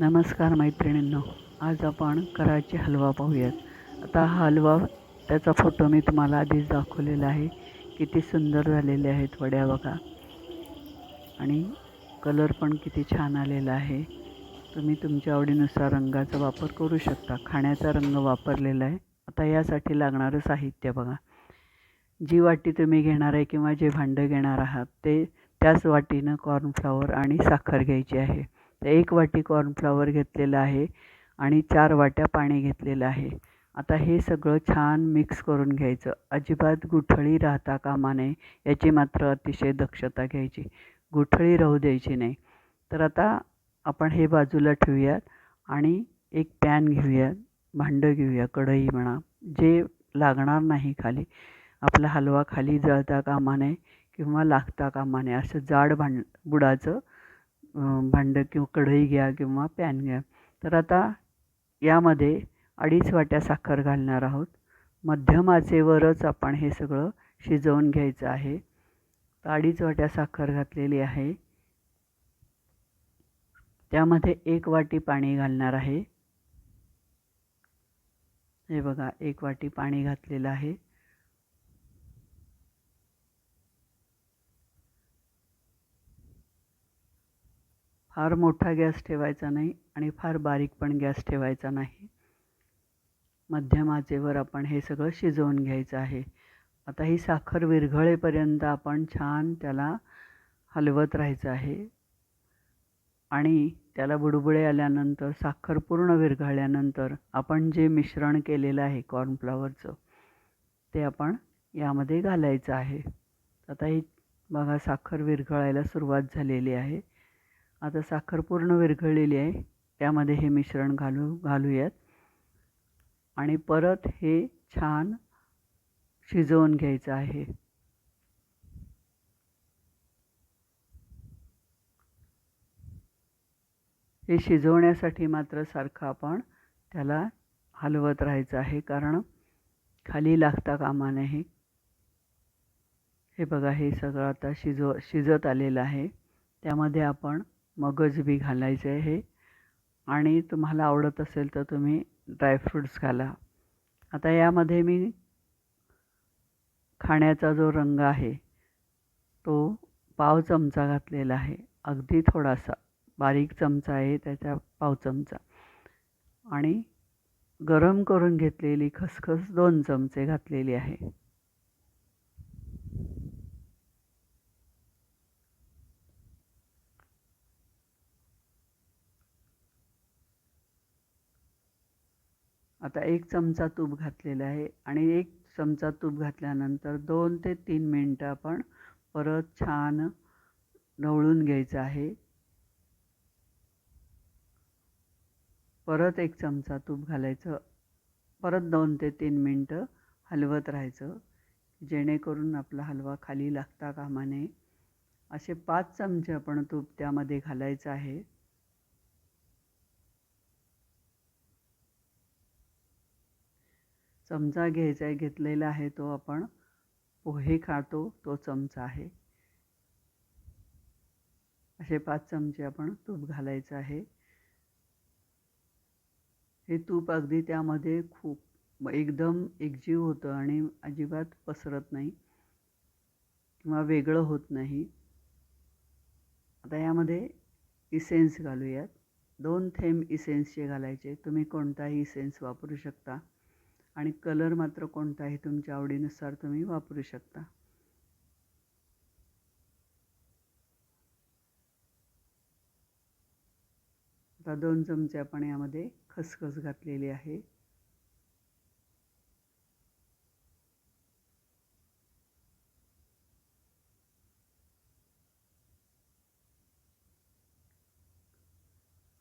नमस्कार मैत्रिणींनो आज आपण कराची हलवा पाहूयात. आता हा हलवा त्याचा फोटो मी तुम्हाला आधीच दाखवलेला आहे किती सुंदर झालेले आहेत वड्या बघा. आणि कलर पण किती छान आलेला आहे. तुम्ही तुमच्या आवडीनुसार रंगाचा वापर करू शकता. खाण्याचा रंग वापरलेला आहे. आता यासाठी लागणारं साहित्य बघा. जी वाटी तुम्ही घेणार आहे किंवा जे भांडं घेणार आहात ते त्याच वाटीनं कॉर्नफ्लॉवर आणि साखर घ्यायची आहे. एक वाटी कॉर्नफ्लॉवर घेतलेलं आहे आणि चार वाट्या पाणी घेतलेलं आहे. आता हे सगळं छान मिक्स करून घ्यायचं. अजिबात गुठळी राहता कामा नये याची मात्र अतिशय दक्षता घ्यायची. गुठळी राहू द्यायची नाही. तर आता आपण हे बाजूला ठेवूयात आणि एक पॅन घेऊयात. भांडं घेऊया कढई म्हणा जे लागणार नाही खाली. आपला हलवा खाली जळता कामा नये किंवा लागता कामा नये. असं जाड भांड बुडाचं भांडं किंवा कढई घ्या किंवा पॅन घ्या. तर आता यामध्ये अडीच वाट्या साखर घालणार आहोत. मध्यम आचेवरच आपण हे सगळं शिजवून घ्यायचं आहे. तर अडीच वाट्या साखर घातलेली आहे. त्यामध्ये एक वाटी पाणी घालणार आहे. हे बघा एक वाटी पाणी घातलेलं आहे. फार मोठा गॅस ठेवायचा नाही आणि फार बारीक पण गॅस ठेवायचा नाही. मध्यम आचेवर आपण हे सगळं शिजवून घ्यायचं आहे. आता ही साखर विरघळेपर्यंत आपण छान त्याला हलवत राहायचं आहे. आणि त्याला बुडबुडे आल्यानंतर साखर पूर्ण विरघळल्यानंतर आपण जे मिश्रण केलेलं आहे कॉर्नफ्लॉवरचं ते आपण यामध्ये घालायचं आहे. आता ही बघा साखर विरघळायला सुरुवात झालेली आहे. आता साखर पूर्ण विरघळलेली आहे. त्यामध्ये हे मिश्रण घालू घालूयात. आणि परत हे छान शिजवून घ्यायचं आहे. हे शिजवण्यासाठी मात्र सारखं आपण त्याला हलवत राहायचं आहे कारण खाली लागता कामा नये हे बघा हे सगळं आता शिजव शिजत आलेलं आहे. त्यामध्ये आपण मगज बी घालायचे आहे. आणि तुम्हाला आवडत असेल तर तुम्ही ड्रायफ्रूट्स घाला. आता यामध्ये मी खाण्याचा जो रंग आहे तो पाव चमचा घातलेला आहे. अगदी थोडासा. बारीक चमचा आहे त्याच्या पाव चमचा. आणि गरम करून घेतलेली खसखस दोन चमचे घातलेली आहे. आता एक चमचा तूप घातलेला आहे आणि एक चमचा तूप घातल्यानंतर दोन ते तीन मिनटं आपण परत छान ढवळून घ्यायचं आहे. परत एक चमचा तूप घालायचं. परत दोन ते तीन मिनटं हलवत राहायचं जेणेकरून आपला हलवा खाली लागता कामा नये. असे पाच चमचे आपण तूप त्यामध्ये घालायचं आहे. चमचा घ्यायचा आहे घेतलेला आहे तो आपण पोहे खातो तो चमचा आहे. असे पाच चमचे आपण तूप घालायचं आहे. हे तूप अगदी त्यामध्ये खूप एकदम एकजीव होतं आणि अजिबात पसरत नाही किंवा वेगळं होत नाही. आता यामध्ये इसेन्स घालूयात. दोन थेंब इसेन्सचे घालायचे. तुम्ही कोणताही इसेन्स वापरू शकता. आणि कलर मात्र कोणताही तुमच्या आवडीनुसार तुम्ही वापरू शकता. आता दोन चमचे आपण यामध्ये खसखस घातलेली आहे.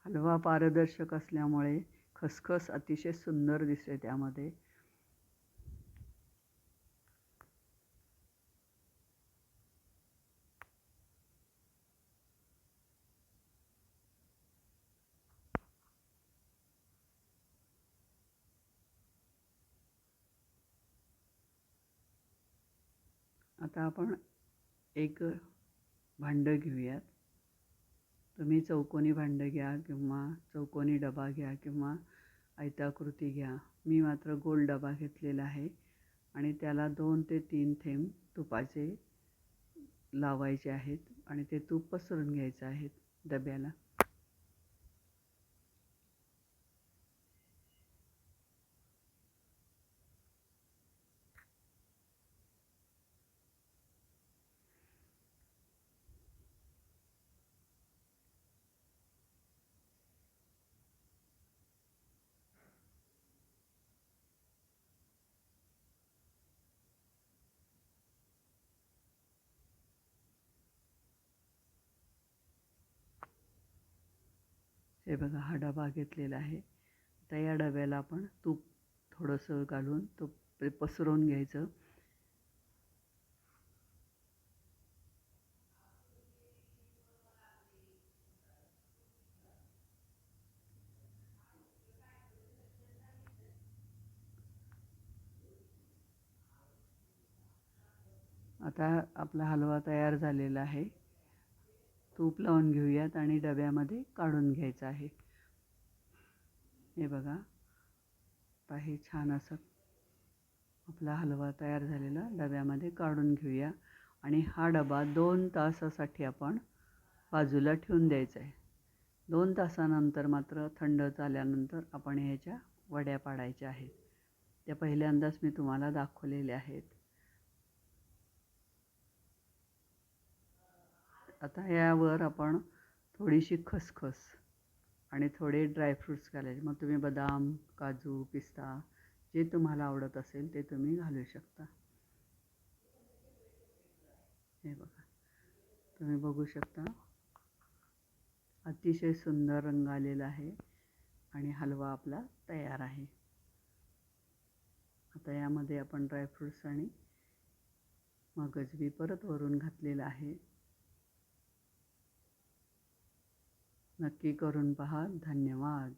हलवा पारदर्शक असल्यामुळे खसखस अतिशय सुंदर दिसते त्यामध्ये. आता आपण एक भांडं घेऊयात. तुम्ही चौकोनी भांडं घ्या किंवा चौकोनी डबा घ्या किंवा आयताकृती घ्या. मी मात्र गोल डबा घेतलेला आहे आणि त्याला दोन ते तीन थेंब तुपाचे लावायचे आहेत आणि ते तूप पसरून घ्यायचं आहे डब्याला. हे बघा हा डबा घेतलेला आहे. आता या डब्याला आपण तूप थोडंसं घालून तूप पसरवून घ्यायचं. आता आपला हलवा तयार झालेला आहे. तूप लावून घेऊयात आणि डब्यामध्ये काढून घ्यायचं आहे. हे बघा. आता हे छान असं आपला हलवा तयार झालेला. डब्यामध्ये काढून घेऊया. आणि हा डबा दोन तासासाठी आपण बाजूला ठेवून द्यायचा आहे. दोन तासानंतर मात्र थंड झाल्यानंतर आपण ह्याच्या वड्या पाडायच्या आहेत. त्या पहिल्यांदाच मी तुम्हाला दाखवलेल्या आहेत. आता यावर आपण थोडीशी खसखस आणि थोडे ड्रायफ्रूट्स घालायचे. मग तुम्ही बदाम काजू पिस्ता जे तुम्हाला आवडत असेल ते तुम्ही घालू शकता. हे बघा. तुम्ही बघू शकता. अतिशय सुंदर रंग आलेला आहे आणि हलवा आपला तयार आहे. आता यामध्ये आपण ड्रायफ्रूट्स आणि मगजबी परत वरून घातलेला आहे. नक्की करून पहा. धन्यवाद.